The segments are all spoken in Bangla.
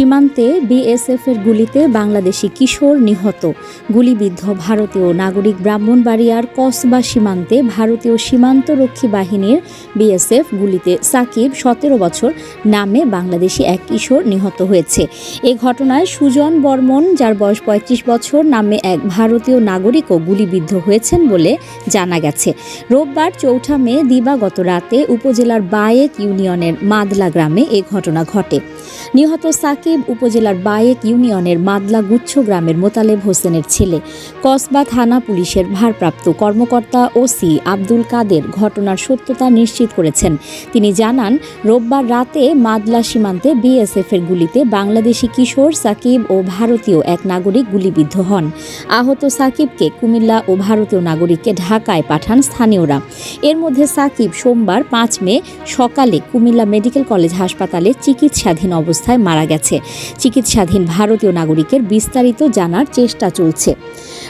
সীমান্তে বিএসএফের গুলিতে বাংলাদেশি কিশোর নিহত। গুলিবিদ্ধ ভারতীয় নাগরিক ব্রাহ্মণবাড়িয়ার কসবা সীমান্তে ভারতীয় সীমান্তরক্ষী বাহিনীর বিএসএফ গুলিতে সাকিব সতেরো বছর নামে বাংলাদেশি এক কিশোর নিহত হয়েছে। এ ঘটনায় সুজন বর্মন, যার বয়স পঁয়ত্রিশ বছর, নামে এক ভারতীয় নাগরিকও গুলিবিদ্ধ হয়েছেন বলে জানা গেছে। রোববার চৌঠা মে দিবাগত রাতে উপজেলার বায়েক ইউনিয়নের মাদলা গ্রামে এ ঘটনা ঘটে। নিহত সাকিব উপজেলার বায়েক ইউনিয়নের মাদলা গুচ্ছ গ্রামের মোতালেব হোসেনের ছেলে, কসবা থানা পুলিশের ভারপ্রাপ্ত কর্মকর্তা ওসি আব্দুল কাদের ঘটনার সত্যতা নিশ্চিত করেছেন। তিনি জানান, রোববার রাতে মাদলা সীমান্তে বিএসএফের গুলিতে বাংলাদেশি কিশোর সাকিব ও ভারতীয় এক নাগরিক গুলিবিদ্ধ হন। আহত সাকিবকে কুমিল্লা ও ভারতীয় নাগরিককে ঢাকায় পাঠান স্থানীয়রা। এর মধ্যে সাকিব সোমবার পাঁচ মে সকালে কুমিল্লা মেডিকেল কলেজ হাসপাতালে চিকিৎসাধীন অবস্থায় মারা গেছে। চিকিৎসাধীন ভারতীয় নাগরিকের বিস্তারিত জানার চেষ্টা চলছে।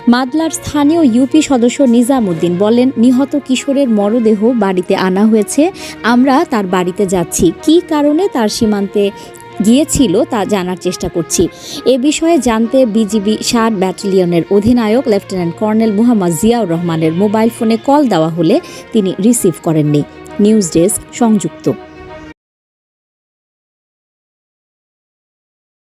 মাদলার স্থানীয় ইউপি সদস্য নিজামুদ্দিন বলেন, নিহত কিশোরের মরদেহ বাড়িতে আনা হয়েছে, আমরা তার বাড়িতে যাচ্ছি। কী কারণে তার সীমান্তে গিয়েছিল তা জানার চেষ্টা করছি। এ বিষয়ে জানতে বিজিবি ষাট ব্যাটালিয়নের অধিনায়ক লেফটেন্যান্ট কর্নেল মুহাম্মদ জিয়াউর রহমানের মোবাইল ফোনে কল দেওয়া হলে তিনি রিসিভ করেননি। নিউজ ডেস্ক সংযুক্ত।